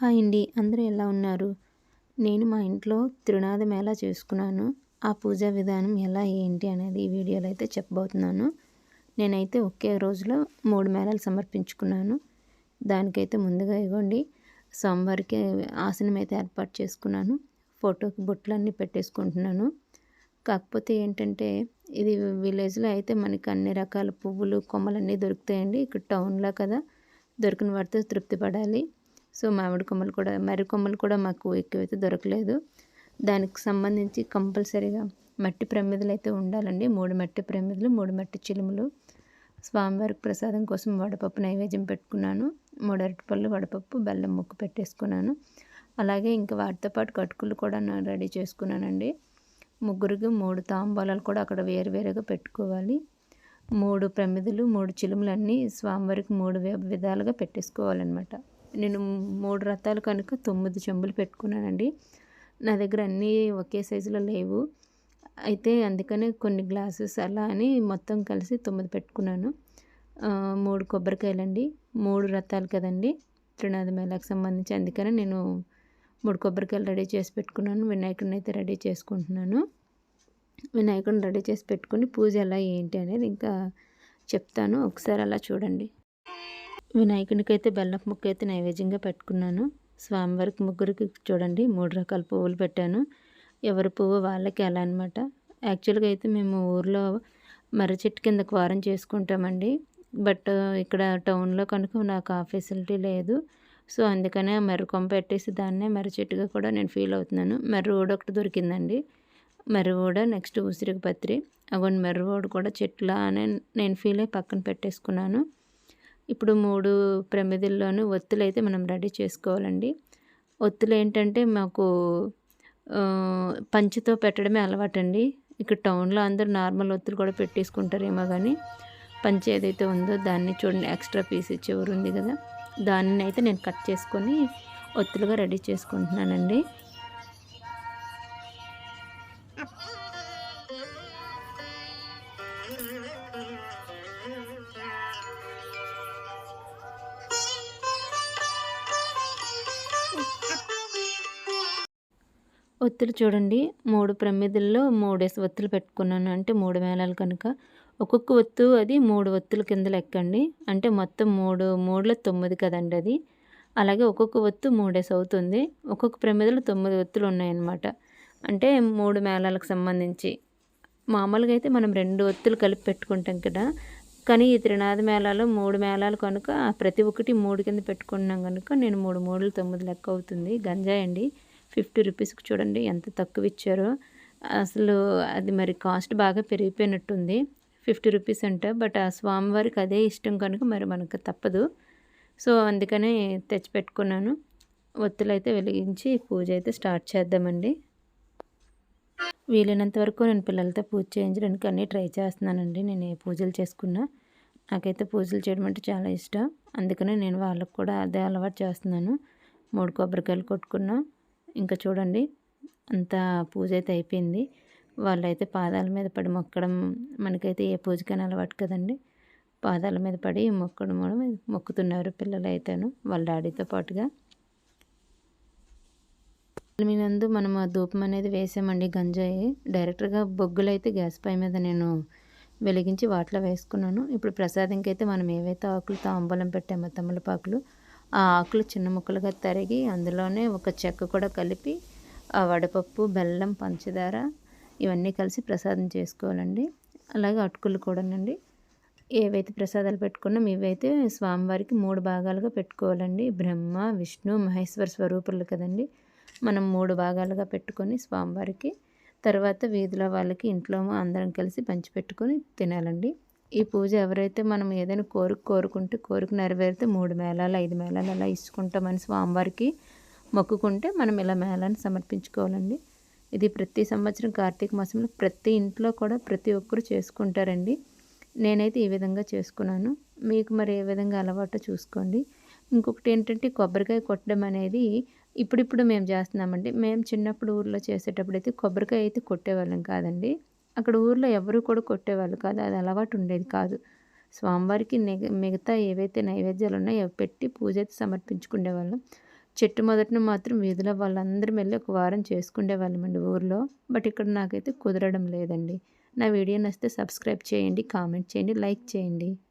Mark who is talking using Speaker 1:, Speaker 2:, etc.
Speaker 1: Hi అండి అందరూ ఎలా ఉన్నారు? నేను మా ఇంట్లో త్రినాద ఎలా చేసుకున్నాను. ఆ పూజా విధానం ఎలా ఏంటి అనేది ఈ వీడియోలో అయితే చెప్పబోతున్నాను. నేనైతే ఒకే రోజులో మూడు మేళాలు సమర్పించుకున్నాను. దానికైతే ముందుగా ఇవ్వండి. సోమవారికి ఆసనం అయితే ఏర్పాటు చేసుకున్నాను. ఫోటోకి బొట్లన్నీ పెట్టేసుకుంటున్నాను. కాకపోతే ఏంటంటే ఇది విలేజ్లో అయితే మనకి అన్ని రకాల పువ్వులు కొమ్మలన్నీ దొరుకుతాయండి. ఇక్కడ టౌన్లో కదా దొరికిన వాటితో తృప్తి పడాలి. సో మామిడి కొమ్మలు కూడా మర్రి కొమ్మలు కూడా మాకు ఎక్కువైతే దొరకలేదు. దానికి సంబంధించి కంపల్సరీగా మట్టి ప్రమిదలు అయితే ఉండాలండి. మూడు మట్టి ప్రమిదలు మూడు మట్టి చిలుములు. స్వామివారికి ప్రసాదం కోసం వడపప్పు నైవేద్యం పెట్టుకున్నాను. మూడు అరటిపళ్ళు వడపప్పు బెల్లం ముక్కు పెట్టేసుకున్నాను. అలాగే ఇంకా వాటితో పాటు కటుకులు కూడా నేను రెడీ చేసుకున్నానండి. ముగ్గురికి మూడు తాంబూలాలు కూడా అక్కడ వేరు వేరుగా పెట్టుకోవాలి. మూడు ప్రమిదలు మూడు చిలుములు అన్నీ స్వామివారికి మూడు విధాలుగా పెట్టేసుకోవాలన్నమాట. నేను మూడు రథాలు కనుక తొమ్మిది చెంబులు పెట్టుకున్నానండి. నా దగ్గర అన్నీ ఒకే సైజులో లేవు. అయితే అందుకనే కొన్ని గ్లాసెస్ అలా అని మొత్తం కలిసి తొమ్మిది పెట్టుకున్నాను. మూడు కొబ్బరికాయలండి. మూడు రథాలు కదండి. త్రినాథ మేళాకు సంబంధించి అందుకనే నేను మూడు కొబ్బరికాయలు రెడీ చేసి పెట్టుకున్నాను. వినాయకుడిని అయితే రెడీ చేసుకుంటున్నాను. వినాయకుడిని రెడీ చేసి పెట్టుకుని పూజ ఎలా ఏంటి అనేది ఇంకా చెప్తాను. ఒకసారి అలా చూడండి. వినాయకునికి అయితే బెల్లపు ముక్క అయితే నైవేద్యంగా పెట్టుకున్నాను. స్వామివారికి ముగ్గురికి చూడండి మూడు రకాల పువ్వులు పెట్టాను. ఎవరి పువ్వు వాళ్ళకి ఎలా అనమాట యాక్చువల్గా అయితే మేము ఊర్లో మర్రి చెట్టు కింద క్వారం చేసుకుంటామండి. బట్ ఇక్కడ టౌన్లో కనుక నాకు ఆ ఫెసిలిటీ లేదు. సో అందుకనే మర్రి కొమ్మ పెట్టేసి దాన్నే మర్రి చెట్టుగా కూడా నేను ఫీల్ అవుతున్నాను. మర్రి ఊడ ఒకటి దొరికిందండి. మర్రి ఊడ నెక్స్ట్ ఉసిరికపత్రి పత్రి. అగొని మర్రి ఊడ కూడా చెట్ల అని నేను ఫీల్ అయ్యి పక్కన పెట్టేసుకున్నాను. ఇప్పుడు మూడు ప్రమిదల్లోనూ ఒత్తులు అయితే మనం రెడీ చేసుకోవాలండి. ఒత్తులు ఏంటంటే మాకు పంచితో పెట్టడమే అలవాటండి. ఇక్కడ టౌన్లో అందరూ నార్మల్ ఒత్తులు కూడా పెట్టేసుకుంటారేమో కానీ పంచి ఏదైతే ఉందో దాన్ని చూడండి ఎక్స్ట్రా పీస్ చివరి ఉంది కదా దాన్ని అయితే నేను కట్ చేసుకొని ఒత్తులుగా రెడీ చేసుకుంటున్నానండి. ఒత్తులు చూడండి. మూడు ప్రమిదల్లో మూడేసి ఒత్తులు పెట్టుకున్నాను. అంటే మూడు మేళాలు కనుక. ఒక్కొక్క ఒత్తు అది మూడు ఒత్తుల కింద లెక్కండి. అంటే మొత్తం మూడు మూడులో తొమ్మిది కదండి అది. అలాగే ఒక్కొక్క ఒత్తు మూడేసి అవుతుంది. ఒక్కొక్క ప్రమిదలో తొమ్మిది ఒత్తులు ఉన్నాయన్నమాట. అంటే మూడు మేళాలకు సంబంధించి. మామూలుగా అయితే మనం రెండు ఒత్తులు కలిపి పెట్టుకుంటాం కదా. కానీ ఈ త్రినాథ మేళాలో మూడు మేళాలు కనుక ప్రతి ఒక్కటి మూడు కింద పెట్టుకున్నాం కనుక నేను మూడు మూడులు తొమ్మిది లెక్క అవుతుంది. గంజాయి అండి ఫిఫ్టీ రూపీస్కి చూడండి ఎంత తక్కువ ఇచ్చారో అసలు అది మరి కాస్ట్ బాగా పెరిగిపోయినట్టుంది. ఫిఫ్టీ రూపీస్ అంట బట్ ఆ స్వామివారికి అదే ఇష్టం కనుక మరి మనకు తప్పదు. సో అందుకనే తెచ్చిపెట్టుకున్నాను. ఒత్తులైతే వెలిగించి పూజ అయితే స్టార్ట్ చేద్దామండి. వీలైనంత వరకు నేను పిల్లలతో పూజ చేయించడానికి అన్నీ ట్రై చేస్తున్నానండి. నేను ఏ పూజలు చేసుకున్నా నాకైతే పూజలు చేయడం అంటే చాలా ఇష్టం. అందుకనే నేను వాళ్ళకు కూడా అదే అలవాటు చేస్తున్నాను. మూడు కొబ్బరికాయలు కొట్టుకున్నా. ఇంకా చూడండి అంత పూజ అయితే అయిపోయింది. వాళ్ళైతే పాదాల మీద పడి మొక్కడం మనకైతే ఏ పూజకైనా అలవాటు కదండి. పాదాల మీద పడి మొక్కడం మొక్కుతున్నారు పిల్లలు అయితేను వాళ్ళ డాడీతో పాటుగా. మీనందు మనం ఆ ధూపం అనేది వేసామండి గంజాయి. డైరెక్ట్గా బొగ్గులు అయితే గ్యాస్ పై మీద నేను వెలిగించి వాటిలో వేసుకున్నాను. ఇప్పుడు ప్రసాదంకి అయితే మనం ఏవైతే ఆకులు తాంబూలం పెట్టామో తమలపాకులు ఆ ఆకులు చిన్న ముక్కలుగా తరిగి అందులోనే ఒక చెక్క కూడా కలిపి ఆ వడపప్పు బెల్లం పంచదార ఇవన్నీ కలిసి ప్రసాదం చేసుకోవాలండి. అలాగే అటుకులు కూడానండి. ఏవైతే ప్రసాదాలు పెట్టుకున్నాం ఇవైతే స్వామివారికి మూడు భాగాలుగా పెట్టుకోవాలండి. బ్రహ్మ విష్ణు మహేశ్వర స్వరూపులు కదండి. మనం మూడు భాగాలుగా పెట్టుకొని స్వామివారికి తర్వాత వీధిలో వాళ్ళకి ఇంట్లో అందరం కలిసి పంచిపెట్టుకొని తినాలండి. ఈ పూజ ఎవరైతే మనం ఏదైనా కోరిక కోరుకుంటే కోరిక నెరవేరితే మూడు మేళాలు ఐదు మేళాలు అలా ఇచ్చుకుంటామని స్వామివారికి మొక్కుకుంటే మనం ఇలా మేళాన్ని సమర్పించుకోవాలండి. ఇది ప్రతి సంవత్సరం కార్తీక మాసంలో ప్రతి ఇంట్లో కూడా ప్రతి ఒక్కరు చేసుకుంటారండి. నేనైతే ఈ విధంగా చేసుకున్నాను. మీకు మరి ఏ విధంగా అలవాటు చూసుకోండి. ఇంకొకటి ఏంటంటే కొబ్బరికాయ కొట్టడం అనేది ఇప్పుడిప్పుడు మేము చేస్తున్నామండి. మేము చిన్నప్పుడు ఊర్లో చేసేటప్పుడు అయితే కొబ్బరికాయ అయితే కొట్టేవాళ్ళం కాదండి. అక్కడ ఊర్లో ఎవరు కూడా కొట్టేవాళ్ళు కాదు. అది అలవాటు ఉండేది కాదు. స్వామివారికి మిగతా ఏవైతే నైవేద్యాలు ఉన్నాయో అవి పెట్టి పూజ అయితే సమర్పించుకునేవాళ్ళం చెట్టు మొదటిన మాత్రం వీధిలో వాళ్ళందరం వెళ్ళి ఒక వారం చేసుకునే వాళ్ళమండి ఊర్లో. బట్ ఇక్కడ నాకైతే కుదరడం లేదండి. నా వీడియో నచ్చితే సబ్స్క్రైబ్ చేయండి కామెంట్ చేయండి లైక్ చేయండి.